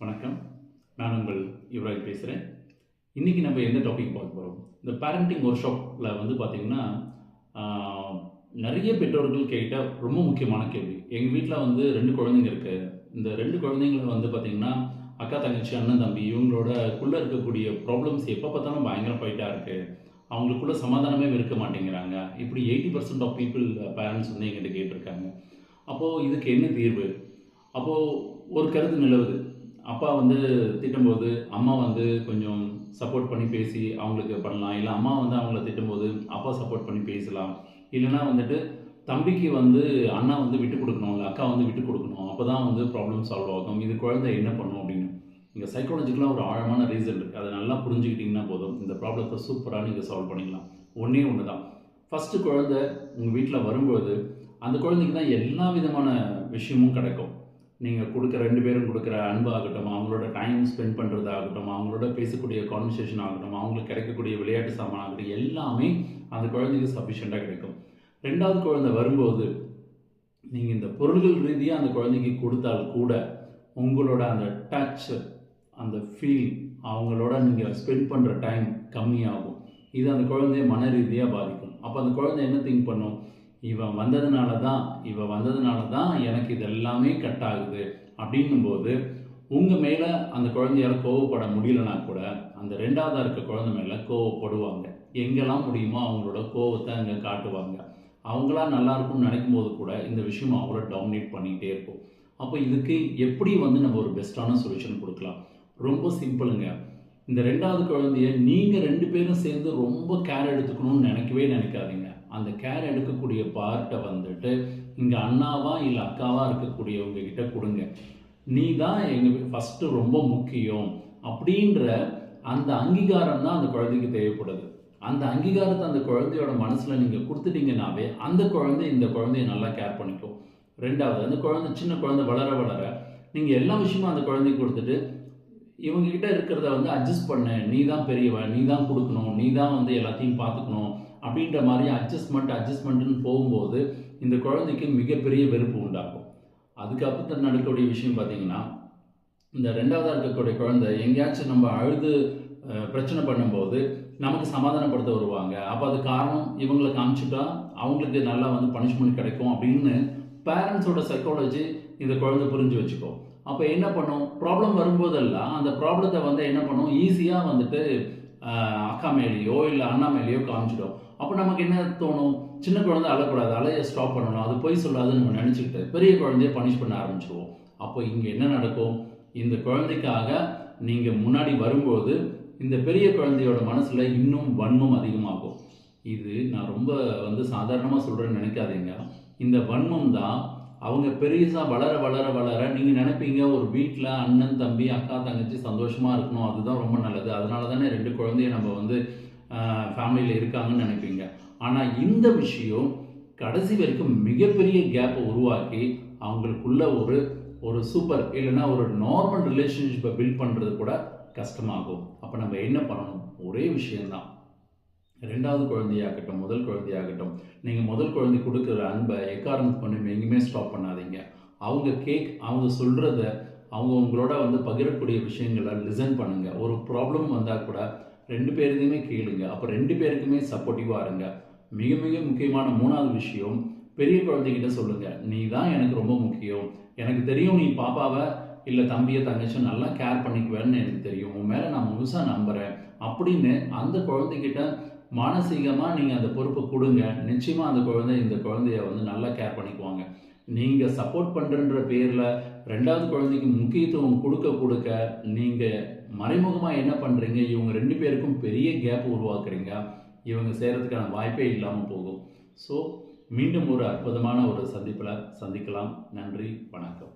வணக்கம். நான் உங்கள் யுவராஜ் பேசுகிறேன் இன்றைக்கி நம்ம எந்த டாபிக் பார்க்க போகிறோம் இந்த பேரண்டிங் ஒர்க் ஷாப்பில் வந்து பார்த்திங்கன்னா நிறைய பெற்றோர்கள் கேட்ட ரொம்ப முக்கியமான கேள்வி. எங்கள் வீட்டில் வந்து ரெண்டு குழந்தைங்க இருக்குது இந்த ரெண்டு குழந்தைங்களும் வந்து பார்த்திங்கன்னா அக்கா தங்கச்சி அண்ணன் தம்பி இவங்களோட குள்ளே இருக்கக்கூடிய ப்ராப்ளம்ஸ் எப்போ பார்த்தாலும் பயங்கர ஃபைட்டாக இருக்குது அவங்களுக்குள்ள சமாதானமே இருக்க மாட்டேங்கிறாங்க. இப்படி eighty percent of people parents வந்து எங்கிட்ட கேட்டிருக்காங்க. அப்போது இதுக்கு என்ன தீர்வு? அப்போது ஒரு கருத்து நிலவுது. அப்பா வந்து திட்டும்போது அம்மா வந்து கொஞ்சம் சப்போர்ட் பண்ணி பேசி அவங்களுக்கு பண்ணலாம். இல்லை அம்மா வந்து அவங்கள திட்டும்போது அப்பா சப்போர்ட் பண்ணி பேசலாம். இல்லைன்னா வந்துட்டு தம்பிக்கு வந்து அண்ணா வந்து விட்டு கொடுக்கணும். இல்லை அக்கா வந்து விட்டு கொடுக்கணும். அப்போ தான் வந்து ப்ராப்ளம் சால்வ் ஆகும். இது குழந்தை என்ன பண்ணும் அப்படின்னு. இங்கே சைக்காலஜிக்கலாக ஒரு ஆழமான ரீசன் இருக்குது அதை நல்லா புரிஞ்சுக்கிட்டிங்கன்னா போதும். இந்த ப்ராப்ளத்தை சூப்பராக நீங்கள் சால்வ் பண்ணிக்கலாம். ஒன்றே ஒன்று தான் ஃபஸ்ட்டு குழந்தை உங்கள் வீட்டில் வரும்போது அந்த குழந்தைக்கு தான் எல்லா விதமான விஷயமும் கிடைக்கும். நீங்கள் கொடுக்குற ரெண்டு பேரும் கொடுக்குற அன்பாகட்டும் அவங்களோட டைம் ஸ்பெண்ட் பண்ணுறதாகட்டும் அவங்களோட பேசக்கூடிய கான்வர்சேஷன் ஆகட்டும் அவங்களுக்கு கிடைக்கக்கூடிய விளையாட்டு சாமான் ஆகட்டும் எல்லாமே அந்த குழந்தைக்கு சஃபிஷியண்ட்டாக கிடைக்கும். ரெண்டாவது குழந்தை வரும்போது நீங்கள் இந்த பொருள்கள் ரீதியாக அந்த குழந்தைக்கு கொடுத்தால் கூட உங்களோட அந்த டச் அந்த ஃபீல் அவங்களோட நீங்கள் ஸ்பெண்ட் பண்ணுற டைம் கம்மியாகும். இது அந்த குழந்தைய மன ரீதியாக பாதிக்கும். அப்போ அந்த குழந்தை என்ன திங்க் பண்ணும்? இவன் வந்ததுனால தான் இவன் வந்ததுனால தான் எனக்கு இது எல்லாமே கட் ஆகுது. அப்படின்னும் போது உங்கள் மேலே அந்த குழந்தையால் கோவப்பட முடியலனா கூட அந்த ரெண்டாவதாக இருக்க குழந்தை மேலே கோவப்படுவாங்க. எங்கெல்லாம் முடியுமோ அவங்களோட கோவத்தை அங்கே காட்டுவாங்க. அவங்களா நல்லா இருக்கும்னு நினைக்கும் போது கூட இந்த விஷயம் அவங்கள டாமினேட் பண்ணிகிட்டே இருக்கும். அப்போ இதுக்கு எப்படி வந்து நம்ம ஒரு பெஸ்ட்டான சொல்யூஷன் கொடுக்கலாம்? ரொம்ப சிம்பிளுங்க இந்த ரெண்டாவது குழந்தைய நீங்கள் ரெண்டு பேரும் சேர்ந்து ரொம்ப கேர் எடுத்துக்கணும்னு நினைக்கவே நினைக்காதீங்க. அந்த கேர் எடுக்கக்கூடிய பார்ட்டை வந்துட்டு இங்கே அண்ணாவா இல்லை அக்காவா இருக்கக்கூடியவங்க கிட்ட கொடுங்க. நீ தான் எங்கள் ஃபஸ்ட்டு ரொம்ப முக்கியம் அப்படின்ற அந்த அங்கீகாரம் தான் அந்த குழந்தைக்கு தேவைப்படுது. அந்த அங்கீகாரத்தை அந்த குழந்தையோட மனசில் நீங்கள் கொடுத்துட்டீங்கன்னாவே அந்த குழந்தை இந்த குழந்தைய நல்லா கேர் பண்ணிக்கும். ரெண்டாவது அந்த குழந்தை சின்ன குழந்தை வளர வளர நீங்கள் எல்லா விஷயமும் அந்த குழந்தைக்கு கொடுத்துட்டு இவங்கக்கிட்ட இருக்கிறத வந்து அட்ஜஸ்ட் பண்ண. நீ தான் பெரியவன் நீ தான் கொடுக்கணும் நீ தான் வந்து எல்லாத்தையும் பார்த்துக்கணும் அப்படின்ற மாதிரி அட்ஜஸ்ட்மெண்ட் அட்ஜஸ்ட்மெண்ட்னு போகும்போது இந்த குழந்தைக்கு மிகப்பெரிய வெறுப்பு உண்டாகும். அதுக்கப்புறம் நடக்கக்கூடிய விஷயம் பார்த்தீங்கன்னா இந்த ரெண்டாவதாக இருக்கக்கூடிய குழந்தை எங்கேயாச்சும் நம்ம அழுது பிரச்சனை பண்ணும்போது நமக்கு சமாதானப்படுத்த வருவாங்க. அப்போ அது காரணம் இவங்களை காமிச்சிட்டா அவங்களுக்கு நல்லா வந்து பனிஷ்மெண்ட் கிடைக்கும் அப்படின்னு பேரண்ட்ஸோட சைக்காலஜி இந்த குழந்தை புரிஞ்சு வச்சுக்கோ அப்போ என்ன பண்ணும்? ப்ராப்ளம் வரும்போதெல்லாம் அந்த ப்ராப்ளத்தை வந்து என்ன பண்ணும்? ஈஸியாக வந்துட்டு அக்கா மேலேயோ இல்லை அண்ணா மேலேயோ காமிச்சிடும். அப்போ நமக்கு என்ன தோணும்? சின்ன குழந்தை அழக்கூடாது. அலைய ஸ்டாப் பண்ணணும். அது பொய் சொல்லாதுன்னு நம்ம நினச்சிக்கிட்டு பெரிய குழந்தைய பனிஷ் பண்ண ஆரம்பிச்சிருவோம். அப்போ இங்கே என்ன நடக்கும்? இந்த குழந்தைக்காக நீங்கள் முன்னாடி வரும்போது இந்த பெரிய குழந்தையோட மனசில் இன்னும் வன்மம் அதிகமாகும். இது நான் ரொம்ப வந்து சாதாரணமாக சொல்கிறேன்னு நினைக்காதீங்க. இந்த வன்மம் தான் அவங்க பெருசாக வளர வளர வளர நீங்கள் நினைப்பீங்க ஒரு வீட்டில் அண்ணன் தம்பி அக்கா தங்கச்சி சந்தோஷமாக இருக்கணும் அதுதான் ரொம்ப நல்லது. அதனால தானே ரெண்டு குழந்தைய நம்ம வந்து ஃபேமிலியில் இருக்காங்கன்னு நினைப்பீங்க. ஆனால் இந்த விஷயம் கடைசி வரைக்கும் மிகப்பெரிய கேப்பை உருவாக்கி அவங்களுக்குள்ள ஒரு ஒரு சூப்பர் இல்லைன்னா ஒரு நார்மல் ரிலேஷன்ஷிப்பை பில்ட் பண்ணுறது கூட கஷ்டமாகும். அப்போ நம்ம என்ன பண்ணணும்? ஒரே விஷயந்தான் ரெண்டாவது குழந்தையாகட்டும் முதல் குழந்தையாகட்டும் நீங்கள் முதல் குழந்தை கொடுக்குற அன்பை எக்காரணத்து பண்ணி எங்கேயுமே ஸ்டாப் பண்ணாதீங்க. அவங்க கேக் அவங்க சொல்கிறத அவங்க உங்களோட வந்து பகிரக்கூடிய விஷயங்களை லிசன் பண்ணுங்கள் ஒரு ப்ராப்ளம் வந்தால் கூட ரெண்டு பேருதையுமே கேளுங்க. அப்போ ரெண்டு பேருக்குமே சப்போர்ட்டிவாக இருங்க. மிக மிக முக்கியமான மூணாவது விஷயம் பெரிய குழந்தைகிட்ட சொல்லுங்கள் நீ தான் எனக்கு ரொம்ப முக்கியம். எனக்கு தெரியும் நீ பாப்பாவை இல்லை தம்பியை தங்கச்சி நல்லா கேர் பண்ணிக்குவேன்னு எனக்கு தெரியும். உன் மேலே நான் முழுசாக நம்புகிறேன் அப்படின்னு அந்த குழந்தைகிட்ட மானசீகமாக நீங்கள் அந்த பொறுப்பை கொடுங்க. நிச்சயமாக அந்த குழந்தை இந்த குழந்தைய வந்து நல்லா கேர் பண்ணிக்குவாங்க. நீங்கள் சப்போர்ட் பண்ணுறன்ற பேரில் ரெண்டாவது குழந்தைக்கு முக்கியத்துவம் கொடுக்க கொடுக்க நீங்கள் மறைமுகமாக என்ன பண்ணுறீங்க இவங்க ரெண்டு பேருக்கும் பெரிய கேப் உருவாக்குறீங்க. இவங்க செய்கிறதுக்கான வாய்ப்பே இல்லாமல் போகும். ஸோ மீண்டும் ஒரு அற்புதமான ஒரு சந்திப்பில் சந்திக்கலாம். நன்றி வணக்கம்.